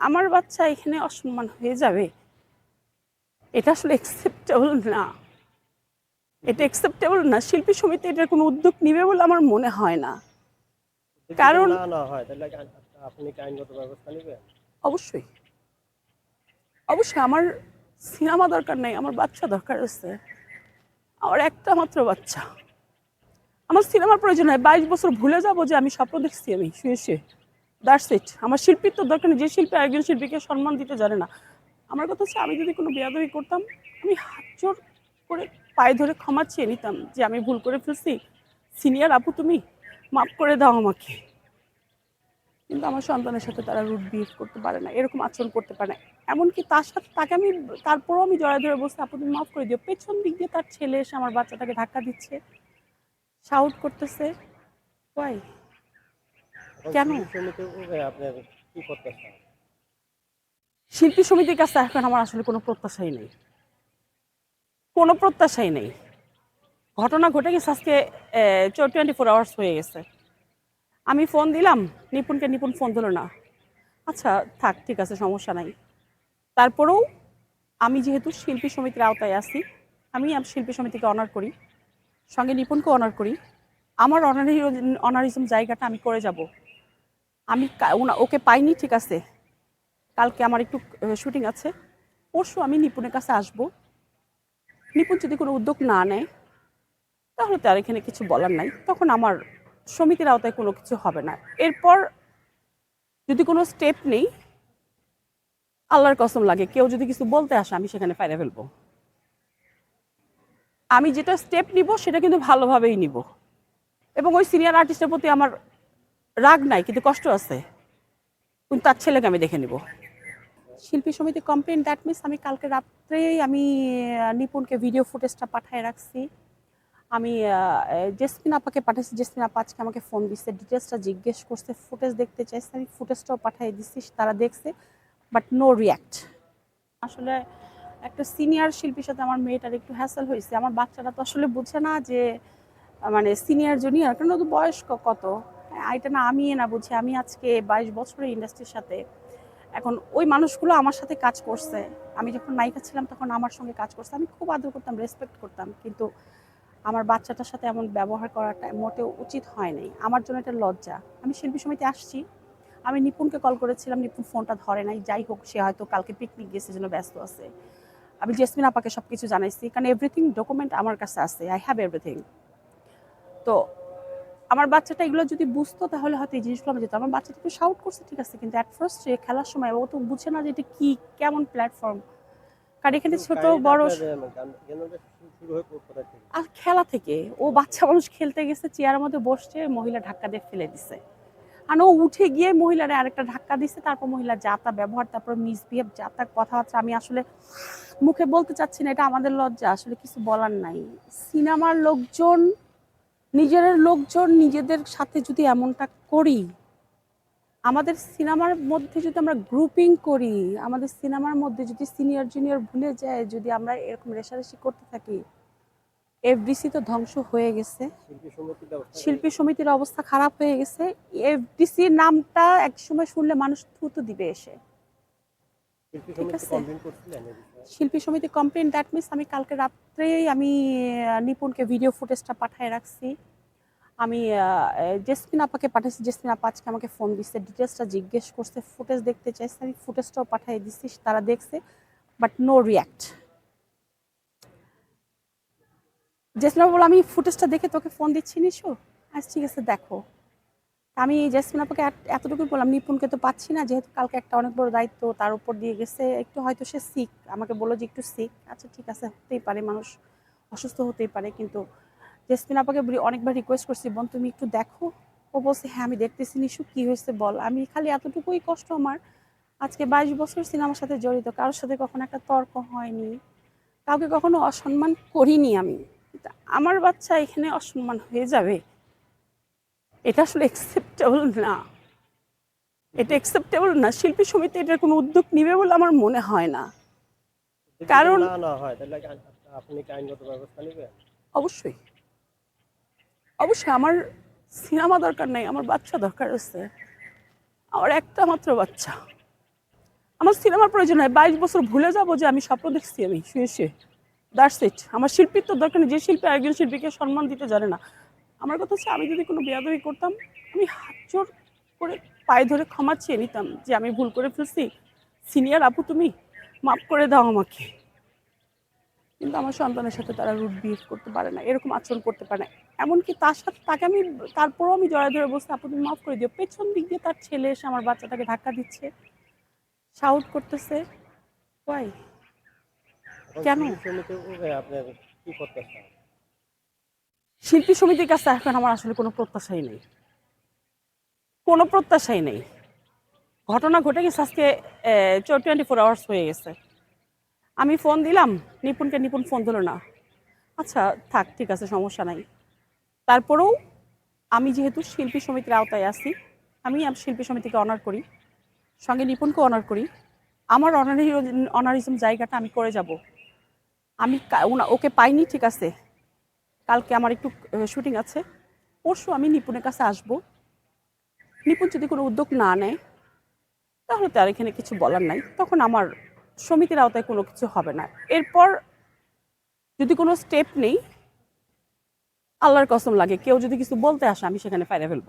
আমার বাচ্চা এখানে অসম্মান হয়ে যাবে। এটা আসলে অ্যাকসেপ্টেবল না। এটা অ্যাকসেপ্টেবল না। শিল্পী সমিতি এটার কোনো উদ্যোগ নেবে বলে আমার মনে হয় না। কারণ- অবশ্যই। অবশ্যই আমার সিনেমা দরকার নেই আমার বাচ্চা দরকার আছে। আমার একটা মাত্র বাচ্চা। আমার সিনেমার প্রয়োজন হয়। বাইশ বছর ভুলে যাব যে আমি স্বপ্ন দেখছি আমি শুয়ে শুয়ে। দ্যাটস ইট আমার শিল্পীর তো দরকার নেই, যে শিল্পী একজন শিল্পীকে সম্মান দিতে জানে না। আমার কথা হচ্ছে, আমি যদি কোনো বেয়াদবি করতাম, আমি হাত জোর করে পায়ে ধরে ক্ষমা চেয়ে নিতাম যে আমি ভুল করে ফেলছি। সিনিয়র আপু, তুমি মাফ করে দাও আমাকে। কিন্তু আমার সন্তানের সাথে তারা রুট বিহেভ করতে পারে না, এরকম আচরণ করতে পারে না। এমনকি তার সাথে, তাকে আমি, তারপরেও আমি জড়ায় ধরে বসে, আপু তুমি মাফ করে দিও। পেছন দিক দিয়ে তার ছেলে এসে আমার বাচ্চাটাকে ধাক্কা দিচ্ছে। শাউট করতেছে। ওয়াই কেন? শিল্পী আপনার কি করতে শিল্পী সমিতির কাছে এখন আমার আসলে কোনো প্রত্যাশাই নেই। কোনো প্রত্যাশাই নেই। ঘটনা ঘটে গেছে আজকে টোয়েন্টি ফোর আওয়ার্স হয়ে গেছে। আমি ফোন দিলাম নিপুণকে নিপুণ ফোন দিল না। আচ্ছা থাক ঠিক আছে সমস্যা নাই। তারপরেও আমি যেহেতু শিল্পী সমিতির আওতায় আছি আমি শিল্পী সমিতিকে অনার করি সঙ্গে নিপুণকে অনার করি। আমার অনারি অনারিজম জায়গাটা আমি করে যাব। আমি ওকে পাইনি, ঠিক আছে। কালকে আমার একটু শুটিং আছে। পরশু আমি নিপুণের কাছে আসব। নিপুণ যদি কোনো উদ্যোগ না নেয়, তাহলে তো আর এখানে কিছু বলার নাই। তখন আমার সমিতির আওতায় কোনো কিছু হবে না। এরপর যদি কোনো স্টেপ নেই, আল্লাহর কসম লাগে, কেউ যদি কিছু বলতে আসে, আমি সেখানে ফাইরে ফেলব। আমি যেটা স্টেপ নিব, সেটা কিন্তু ভালোভাবেই নিব। এবং ওই সিনিয়র আর্টিস্টের প্রতি আমার রাগ নাই, কিন্তু কষ্ট আছে। কিন্তু তার ছেলেকে আমি দেখে নিব। শিল্পী সমিতি কমপ্লেন দ্যাট মিনস আমি কালকে রাত্রেই আমি নিপুণকে ভিডিও ফুটেজটা পাঠিয়ে রাখছি। আমি জেসমিন আপাকে পাঠিয়েছি জেসমিন আপা আজকে আমাকে ফোন দিচ্ছে ডিটেলসটা জিজ্ঞেস করছে ফুটেজ দেখতে চাইছে। আমি ফুটেজটাও পাঠিয়ে দিচ্ছি তারা দেখছে বাট নো রিয়াক্ট আসলে একটা সিনিয়র শিল্পীর সাথে আমার মেয়েটার একটু হ্যাসেল হয়েছে। আমার বাচ্চারা তো আসলে বুঝে না যে মানে সিনিয়র জুনিয়র কারণ ও তো বয়স কত। এটা না আমি না বুঝি, আমি আজকে বাইশ বছরের ইন্ডাস্ট্রির সাথে। এখন ওই মানুষগুলো আমার সাথে কাজ করছে। আমি যখন নায়িকা ছিলাম তখন আমার সঙ্গে কাজ করছে। আমি খুব আদর করতাম রেসপেক্ট করতাম, কিন্তু আমার বাচ্চাটার সাথে এমন ব্যবহার করাটা মোটেও উচিত হয় নাই। আমার জন্য এটা লজ্জা। আমি শিল্পী সমিতি আসছি। আমি নিপুণকে কল করেছিলাম, নিপুণ ফোনটা ধরে নাই। যাই হোক, সে হয়তো কালকে পিকনিক গেছে জন্য ব্যস্ত আছে। আমি জেসমিন আপাকে সব কিছু জানাইছি, কারণ এভরিথিং ডকুমেন্ট আমার কাছে আছে। আই হ্যাভ এভরিথিং তো আমার বাচ্চাটা এগুলো যদি বুঝতো তাহলে হয়তো এই জিনিসগুলো আমি যেত। আমার বাচ্চাটা একটু শাউট করছে ঠিক আছে। কিন্তু অ্যাট ফার্স্ট খেলার সময় ও তো বুঝে না যে এটা কি কেমন প্ল্যাটফর্ম কারণ এখানে ছোট বড় আর খেলা থেকে। ও বাচ্চা মানুষ খেলতে গেছে চেয়ারের মধ্যে বসছে মহিলা ধাক্কা দিয়ে ফেলে দিছে। আর ও উঠে গিয়ে মহিলারা আরেকটা ধাক্কা দিছে তারপর মহিলা যা তা ব্যবহার তারপর মিসবিহেভ যা তা কথাবার্তা আমি আসলে মুখে বলতে চাচ্ছি না এটা আমাদের লজ্জা। আসলে কিছু বলার নাই। সিনেমার লোকজন নিজের লোকজন নিজেদের সাথে যদি এমনটা করি আমাদের সিনেমার মধ্যে যদি আমরা গ্রুপিং করি আমাদের সিনেমার মধ্যে যদি সিনিয়র জুনিয়র ভুলে যায় যদি আমরা এরকম রেশারেশি করতে থাকি এফডিসি তো ধ্বংস হয়ে গেছে। শিল্পী সমিতির অবস্থা খারাপ। হয়ে গেছে। এফডিসি নামটা এক সময় শুনলে মানুষ থুতু দিবে এসে। ঠিক আছে। শিল্পী সমিতি কমপ্লেন দ্যাট মিনস আমি কালকে রাত্রেই আমি নিপুণকে ভিডিও ফুটেজটা পাঠিয়ে রাখছি। আমি জেসমিন আপাকে পাঠিয়েছি জেসমিন আপা আজকে আমাকে ফোন দিচ্ছে ডিটেলসটা জিজ্ঞেস করছে ফুটেজ দেখতে চাইছে। আমি ফুটেজটাও পাঠিয়ে দিচ্ছি তারা দেখছে বাট নো রিয়াক্ট জেসমিন আপা বলল, আমি ফুটেজটা দেখে তোকে ফোন দিচ্ছি নিশো? আচ্ছা ঠিক আছে দেখো। আমি জেসমিন আপাকে এত- এতটুকুই বললাম, নিপুণকে তো পাচ্ছি না, যেহেতু কালকে একটা অনেক বড় দায়িত্ব তার উপর দিয়ে গেছে। একটু হয়তো সে সিক আমাকে বলল যে একটু সিক আচ্ছা ঠিক আছে, হতেই পারে, মানুষ অসুস্থ হতেই পারে, কিন্তু জেসমিন আপাকে বলি, অনেকবার রিকোয়েস্ট করছি, বোন, তুমি একটু দেখো। ও বলছে হ্যাঁ আমি দেখতেছি নিশু, কি হয়েছে বল? আমি খালি এতটুকুই কষ্ট আমার। আজকে বাইশ বছর সিনেমার সাথে জড়িত, কারোর সাথে কখনো একটা তর্ক হয়নি, কাউকে কখনো অসম্মান করিনি আমি। আমার বাচ্চা এখানে অসম্মান হয়ে যাবে। এটা আসলে অ্যাকসেপ্টেবল না। এটা অ্যাকসেপ্টেবল না। শিল্পী সমিতি এটার কোনো উদ্যোগ নেবে বলে আমার মনে হয় না। কারণ- নেবেন? অবশ্যই। অবশ্যই আমার সিনেমা দরকার নাই আমার বাচ্চা দরকার আছে। আমার একটা মাত্র বাচ্চা। আমার সিনেমার প্রয়োজন হয় বাইশ বছর ভুলে যাব যে আমি স্বপ্ন দেখছি আমি শুয়ে শুয়ে। দ্যাটস ইট আমার শিল্পীর তো দরকার নেই। যে শিল্পী একজন শিল্পীকে সম্মান দিতে জানে না আমার কথা হচ্ছে আমি যদি কোনো বেয়াদবি করতাম আমি হাত জোর করে পায়ে ধরে ক্ষমা চেয়ে নিতাম যে আমি ভুল করে ফেলছি। সিনিয়র আপু তুমি মাফ করে দাও আমাকে। কিন্তু আমার সন্তানের সাথে তারা রুট বিহেভ করতে পারে না এরকম আচরণ করতে পারে না। এমনকি তার সাথে তাকে আমি তারপরেও আমি জড়ায় ধরে বসতে আপু তুমি মাফ করে দিও। পেছন দিক দিয়ে তার ছেলে এসে আমার বাচ্চাটাকে ধাক্কা দিচ্ছে। শাউট করতেছে। ওয়াই কেন? আপনার কি করতে শিল্পী সমিতির কাছে এখন আমার আসলে কোনো প্রত্যাশাই নেই। কোনো প্রত্যাশাই নেই। ঘটনা ঘটে গেছে আজকে টোয়েন্টি ফোর আওয়ার্স হয়ে গেছে। আমি ফোন দিলাম, নিপুণকে, নিপুণ ফোন দিল না। আচ্ছা থাক, ঠিক আছে, সমস্যা নাই। তারপরেও আমি যেহেতু শিল্পী সমিতির আওতায় আছি, আমি শিল্পী সমিতিকে অনার করি, সঙ্গে নিপুণকে অনার করি। আমার অনারি অনারিজম জায়গাটা আমি করে যাব। আমি ওকে পাইনি, ঠিক আছে। কালকে আমার একটু শুটিং আছে। পরশু আমি নিপুণের কাছে আসব। নিপুণ যদি কোনো উদ্যোগ না নেয়, তাহলে তো আর এখানে কিছু বলার নাই। তখন আমার সমিতির আওতায় কোনো কিছু হবে না। এরপর যদি কোনো স্টেপ নেই, আল্লাহর কসম লাগে, কেউ যদি কিছু বলতে আসে, আমি সেখানে ফাইরে ফেলব।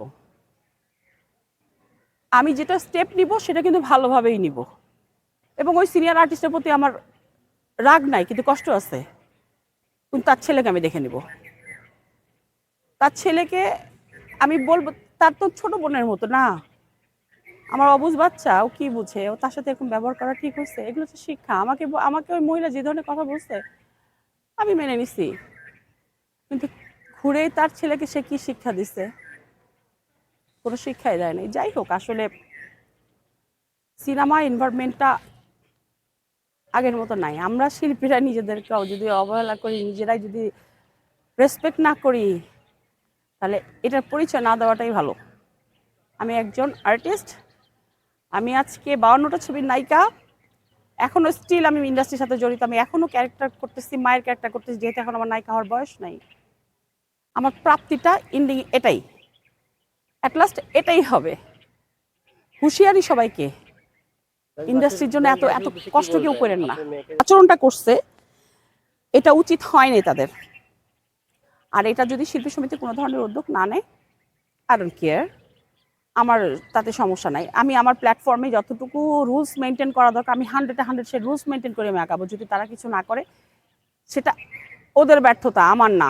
আমি যেটা স্টেপ নিব, সেটা কিন্তু ভালোভাবেই নিব। এবং ওই সিনিয়র আর্টিস্টের প্রতি আমার রাগ নাই, কিন্তু কষ্ট আছে। কিন্তু তার ছেলেকে আমি দেখে নিব। ছেলেকে আমি বলব, তার তো ছোট বোনের মতো, না? আমার অবুঝ বাচ্চা, ও কি বুঝে? ও তার সাথে এরকম ব্যবহার করা ঠিক হচ্ছে? এগুলো হচ্ছে শিক্ষা। আমাকে আমাকে ওই মহিলা যে ধরনের কথা বলছে, আমি মেনে নিছি। কিন্তু ঘুরে তার ছেলেকে সে কি শিক্ষা দিচ্ছে কোনো শিক্ষাই দেয় নাই। যাই হোক, আসলে সিনেমা এনভায়রনমেন্টটা আগের মতো নাই। আমরা শিল্পীরা নিজেদেরকেও যদি অবহেলা করি, নিজেরাই যদি রেসপেক্ট না করি তাহলে এটার পরিচয় না দেওয়াটাই ভালো। আমি একজন আর্টিস্ট আমি আজকে বাউন্নটা ছবির নায়িকা। এখনও স্টিল আমি ইন্ডাস্ট্রির সাথে জড়িত আমি এখনও ক্যারেক্টার করতেছি মায়ের ক্যারেক্টার করতেছি যেহেতু এখন আমার নায়িকা হওয়ার বয়স নাই। আমার প্রাপ্তিটা ইন্ডিং এটাই। অ্যাট লাস্ট এটাই হবে। হুঁশিয়ারি সবাইকে। ইন্ডাস্ট্রির জন্য এত এত কষ্ট কেউ করেন না। আচরণটা করছে। এটা উচিত হয়নি তাদের। আর এটা যদি শিল্পী সমিতি কোনো ধরনের উদ্যোগ না নেয় আই ডোন্ট কেয়ার আমার তাতে সমস্যা নাই। আমি আমার প্ল্যাটফর্মে যতটুকু রুলস মেনটেন করা দরকার, আমি হান্ড্রেডে হান্ড্রেড সে রুলস মেনটেন করে আমি আঁকাবো যদি তারা কিছু না করে, সেটা ওদের ব্যর্থতা, আমার না।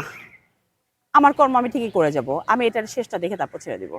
আমার কর্ম আমি ঠিকই করে যাব। আমি এটার শেষটা দেখে তারপর ছেড়ে দিব।